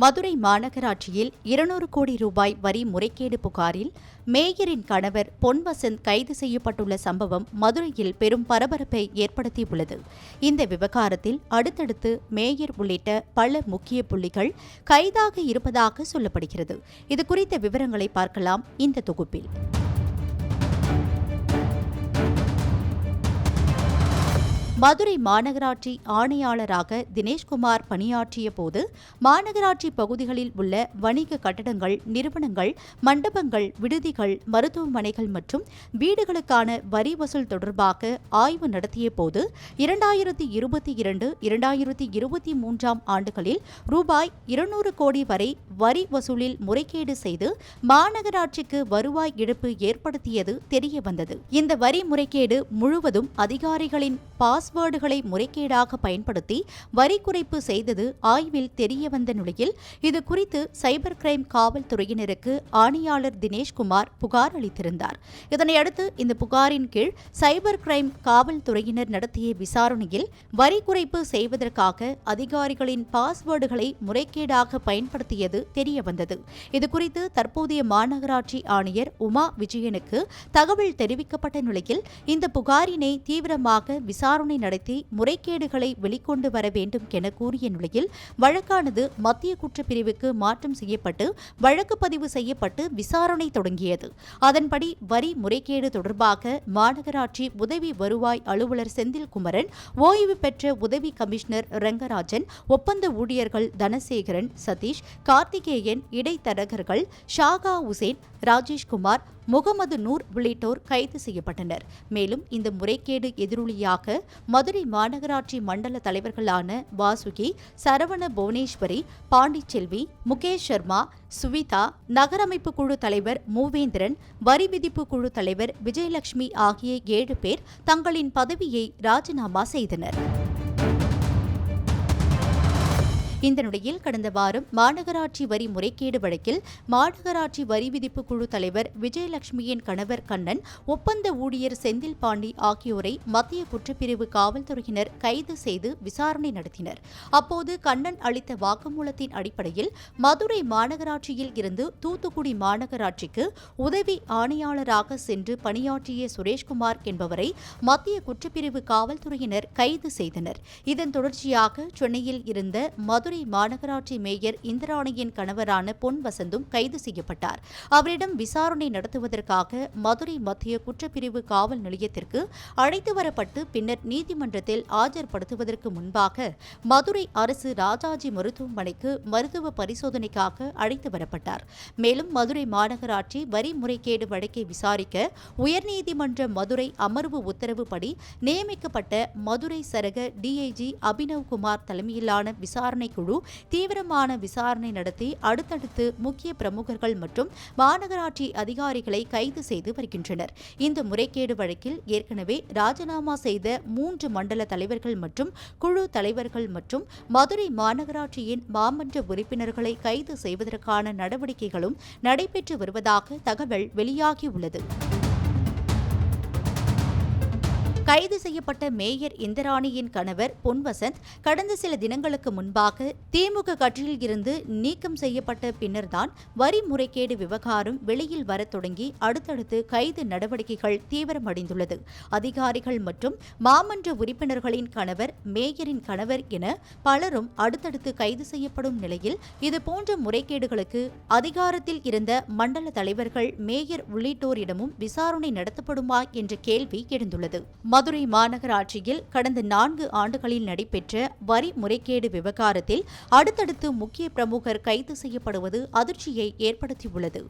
மதுரை மாநகராட்சியில் இருநூறு கோடி ரூபாய் வரி முறைகேடு புகாரில் மேயரின் கணவர் பொன்வசந்த் கைது செய்யப்பட்டுள்ள சம்பவம் மதுரையில் பெரும் பரபரப்பை ஏற்படுத்தியுள்ளது. இந்த விவகாரத்தில் அடுத்தடுத்து மேயர் உள்ளிட்ட பல முக்கிய புள்ளிகள் கைதாக இருப்பதாக சொல்லப்படுகிறது. இதுகுறித்த விவரங்களை பார்க்கலாம். இந்த தொகுப்பில் மதுரை மாநகராட்சி ஆணையாளராக தினேஷ்குமார் பணியாற்றிய போது மாநகராட்சி பகுதிகளில் உள்ள வணிக கட்டடங்கள் நிறுவனங்கள் மண்டபங்கள் விடுதிகள் மருத்துவமனைகள் மற்றும் வீடுகளுக்கான வரி வசூல் தொடர்பாக ஆய்வு நடத்திய போது இரண்டாயிரத்தி இருபத்தி இரண்டு இரண்டாயிரத்தி இருபத்தி மூன்றாம் ஆண்டுகளில் ரூபாய் இருநூறு கோடி வரை வரி வசூலில் முறைகேடு செய்து மாநகராட்சிக்கு வருவாய் இழப்பு ஏற்படுத்தியது தெரியவந்தது. இந்த வரி முறைகேடு முழுவதும் அதிகாரிகளின் பாஸ் பாஸ்வேர்டுகளை முறைகேடாக பயன்படுத்தி வரி குறைப்பு செய்தது ஆய்வில் தெரியவந்த நிலையில் இது குறித்து சைபர் கிரைம் காவல்துறையினருக்கு ஆணையாளர் தினேஷ்குமார் புகார் அளித்திருந்தார். இதனையடுத்து இந்த புகாரின் கீழ் சைபர் கிரைம் காவல்துறையினர் நடத்திய விசாரணையில் வரி குறைப்பு செய்வதற்காக அதிகாரிகளின் பாஸ்வேர்டுகளை முறைகேடாக பயன்படுத்தியது தெரியவந்தது. இதுகுறித்து தற்போதைய மாநகராட்சி ஆணையர் உமா விஜயனுக்கு தகவல் தெரிவிக்கப்பட்ட நிலையில் இந்த புகாரினை தீவிரமாக விசாரணை நடத்தி முறைகேடுகளை வெளிக்கொண்டு வர வேண்டும் என கூறிய நிலையில் வழக்கானது மத்திய குற்றப்பிரிவுக்கு மாற்றம் செய்யப்பட்டு வழக்கு பதிவு செய்யப்பட்டு விசாரணை தொடங்கியது. அதன்படி வரி முறைகேடு தொடர்பாக மாநகராட்சி உதவி வருவாய் அலுவலர் செந்தில் குமரன் ஓய்வு பெற்ற உதவி கமிஷனர் ரங்கராஜன் ஒப்பந்த ஊழியர்கள் தனசேகரன் சதீஷ் கார்த்திகேயன் இடைத்தரகர்கள் ஷாகா உசேன் ராஜேஷ்குமார் முகமது நூர் உள்ளிட்டோர் கைது செய்யப்பட்டனர். மேலும் இந்த முறைகேடு எதிரொலியாக மதுரை மாநகராட்சி மண்டல தலைவர்களான வாசுகி சரவண புவனேஸ்வரி பாண்டிச்செல்வி முகேஷ் சர்மா சுவிதா நகரமைப்பு குழு தலைவர் மூவேந்திரன் வரி விதிப்பு குழு தலைவர் விஜயலட்சுமி ஆகிய ஏழு பேர் தங்களின் பதவியை ராஜினாமா செய்தனர். இந்த நிலையில் கடந்த வாரம் மாநகராட்சி வரி முறைகேடு வழக்கில் மாநகராட்சி வரி விதிப்பு குழு தலைவர் விஜயலட்சுமியின் கணவர் கண்ணன் ஒப்பந்த ஊழியர் செந்தில் பாண்டி ஆகியோரை மத்திய குற்றப்பிரிவு காவல்துறையினர் கைது செய்து விசாரணை நடத்தினர். அப்போது கண்ணன் அளித்த வாக்குமூலத்தின் அடிப்படையில் மதுரை மாநகராட்சியில் இருந்து தூத்துக்குடி மாநகராட்சிக்கு உதவி ஆணையாளராக சென்று பணியாற்றிய சுரேஷ்குமார் என்பவரை மத்திய குற்றப்பிரிவு காவல்துறையினர் கைது செய்தனர். இதன் தொடர்ச்சியாக சென்னையில் இருந்த மதுரை மதுரை மாநகராட்சி மேயர் இந்திராணியின் கணவரான பொன் வசந்தும் கைது செய்யப்பட்டார். அவரிடம் விசாரணை நடத்துவதற்காக மதுரை மத்திய குற்றப்பிரிவு காவல் நிலையத்திற்கு அழைத்து வரப்பட்டு பின்னர் நீதிமன்றத்தில் ஆஜர்படுத்துவதற்கு முன்பாக மதுரை அரசு ராஜாஜி மருத்துவமனைக்கு மருத்துவ பரிசோதனைக்காக அழைத்து வரப்பட்டார். மேலும் மதுரை மாநகராட்சி வரி முறைகேடு வழக்கை விசாரிக்க உயர்நீதிமன்ற மதுரை அமர்வு உத்தரவுப்படி நியமிக்கப்பட்ட மதுரை சரக டிஐஜி அபினவ் குமார் தலைமையிலான விசாரணை குழு தீவிரமான விசாரணை நடத்தி அடுத்தடுத்து முக்கிய பிரமுகர்கள் மற்றும் மாநகராட்சி அதிகாரிகளை கைது செய்து வருகின்றனர். இந்த முறைகேடு வழக்கில் ஏற்கனவே ராஜினாமா செய்த மூன்று மண்டல தலைவர்கள் மற்றும் குழு தலைவர்கள் மற்றும் மதுரை மாநகராட்சியின் மாமன்ற உறுப்பினர்களை கைது செய்வதற்கான நடவடிக்கைகளும் நடைபெற்று வருவதாக தகவல் வெளியாகியுள்ளது. கைது செய்யப்பட்ட மேயர் இந்திராணியின் கணவர் பொன்வசந்த் கடந்த சில தினங்களுக்கு முன்பாக திமுக கட்சியில் இருந்து நீக்கம் செய்யப்பட்ட பின்னர்தான் வரி முறைகேடு விவகாரம் வெளியில் வரத் தொடங்கி அடுத்தடுத்து கைது நடவடிக்கைகள் தீவிரமடைந்துள்ளது. அதிகாரிகள் மற்றும் மாமன்ற உறுப்பினர்களின் கணவர் மேயரின் கணவர் என பலரும் அடுத்தடுத்து கைது செய்யப்படும் நிலையில் இதுபோன்ற முறைகேடுகளுக்கு அதிகாரத்தில் இருந்த மண்டல தலைவர்கள் மேயர் உள்ளிட்டோரிடமும் விசாரணை நடத்தப்படுமா என்ற கேள்வி எழுந்துள்ளது. மதுரை மாநகராட்சியில் கடந்த நான்கு ஆண்டுகளில் நடைபெற்ற வரி முறைகேடு விவகாரத்தில் அடுத்தடுத்து முக்கிய பிரமுகர் கைது செய்யப்படுவது அதிர்ச்சியை ஏற்படுத்தியுள்ளது.